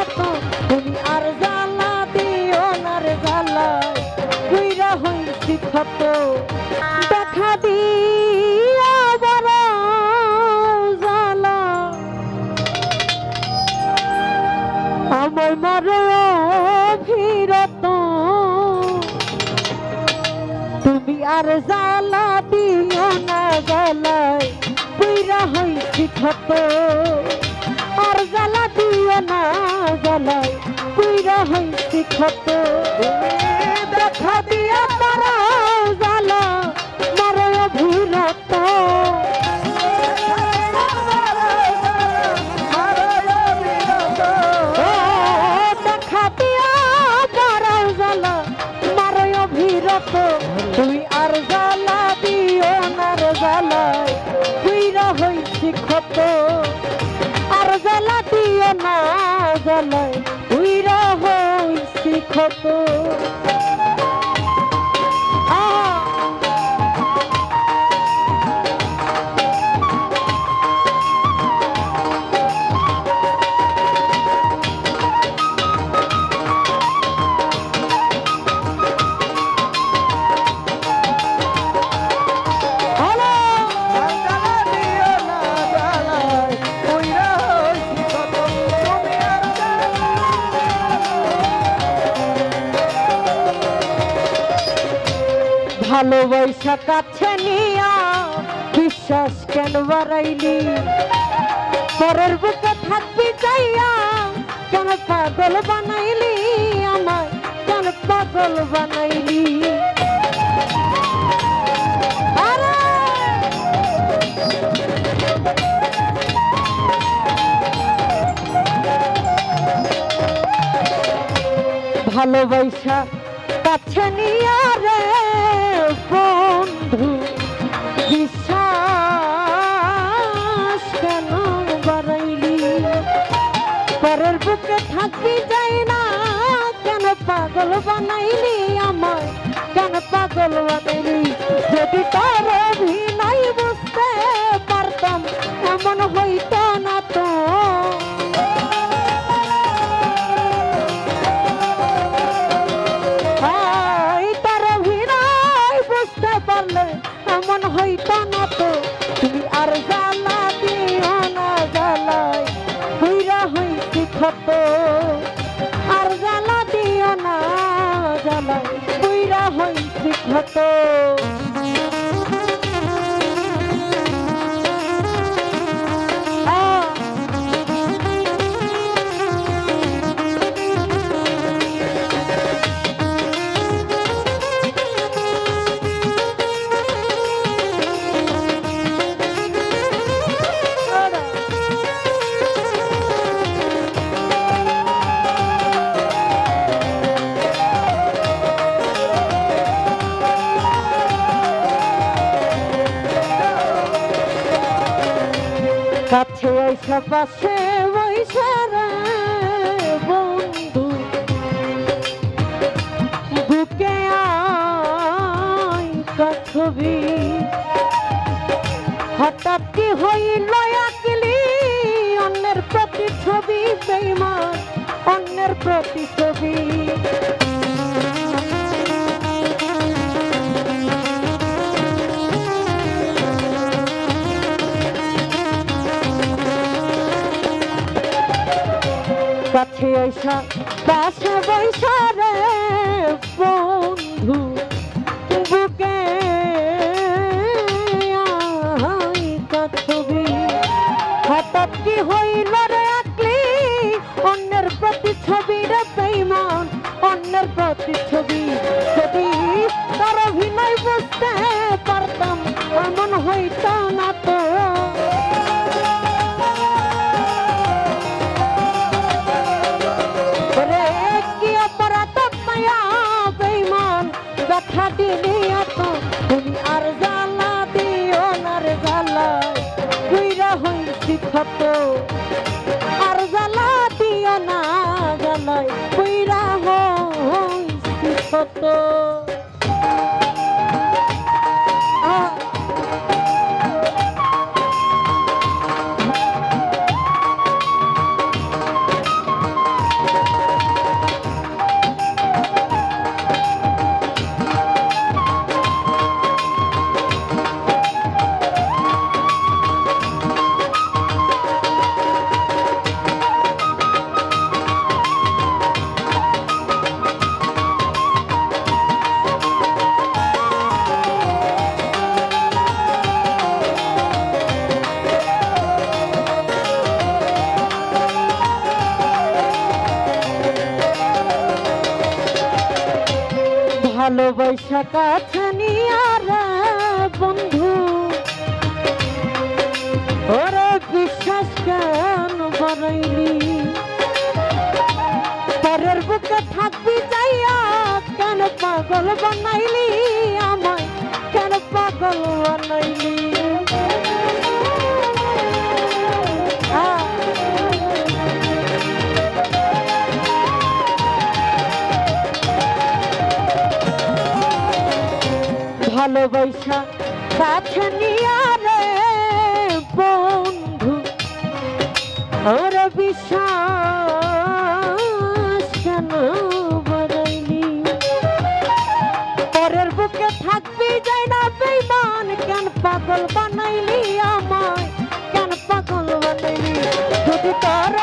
এত, তুমি আর জ্বালা দিও না রে জ্বালা। কইরা হইছি দেখা দিয়া আমার মারে তুমি আর জ্বালা দিও না জ্বালায়। পুইরা হইছি না জ্বালায় তুই রহস্য দেখা দিয়া ভালোবাসা কাছে নিয়া বিশ্বাস কেন বাড়াইলি? পরের বুকে থাকবি যাইয়া কেন পাগল বানাইলি আমায়? কেন পাগল বানাইলি? ভালোবাসা কাছে নিয়া রে বন্ধু, বিশ্বাস কেন বাড়াইলি? পরের বুকে থাকবি যাই না, কেন পাগল বানাইলি আমার কেন পাগল বানাইলি? যদি তোর জ্বালাই হইরা হইছি ক্ষত। কাছে আইসা পাশে বৈশা রে বন্ধু। বুকে ছবি হঠাৎ কি হইল আকলি অন্যের প্রতি ছবি বেইমান, অন্যের প্রতি ছবি কাছে আইসা পাশে বৈশা রে বন্ধু, বুকে ছবি হঠাৎ কি হইল রে আকলি? অন্যের প্রতি ছবি রে বেইমান, অন্যের প্রতি ছবি যদি তার অভিনয় বুঝতে পারতাম, এমন হইতো না তো। দেখা দিলি এত তুমি আর জ্বালা দিও না রে জ্বালা। কুইরা হইছি ক্ষত। আর জ্বালা দিও না জ্বালাই। কুইরা হইছি ক্ষত। ভালোবাসা কাছে বন্ধু। ওরে বিশ্বাস কেন বাড়াইলি? পরের বুকে থাকবি যাইয়া কেন পাগল বানাইলি? ভালোবাসা কাছে নিয়া রে বন্ধু ওর বিশ্বাস কেন বাড়াইলি? পরের বুকে থাকবি যাই না বেইমান, কেন পাগল বানাইলি আমায়? কেন পাগল বানাইলি? যদি তোর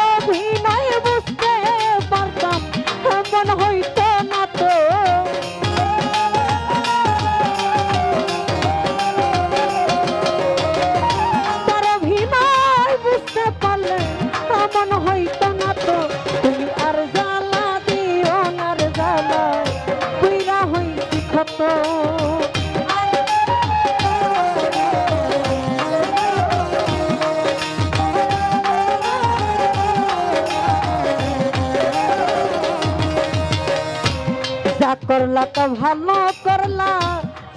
ভালো করলা,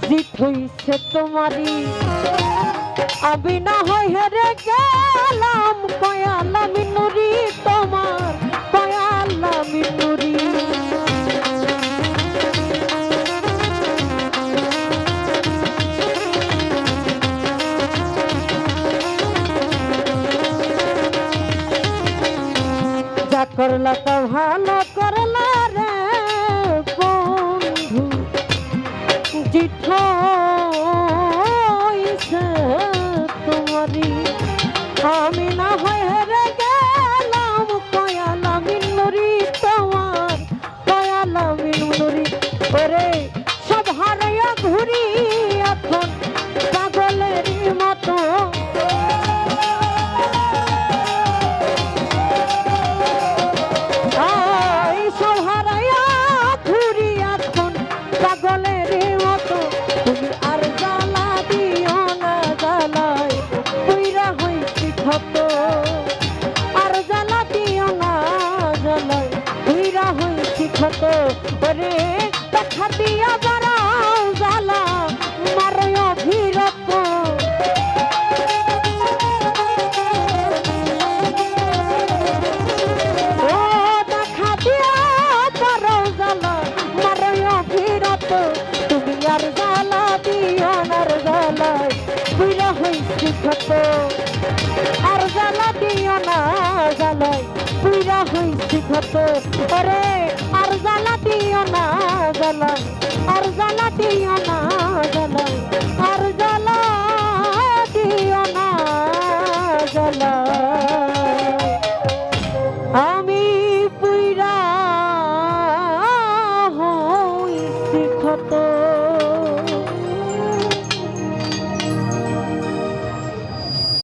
জিত হইছে তোমারই। আমি না হয় হেরে গেলাম কয়ালা মিনুরি তোমার কয়ালা মিনুরি করলা হইছি হতো ওরে আর জ্বালা দিও না জ্বালা আর জ্বালা দিও না।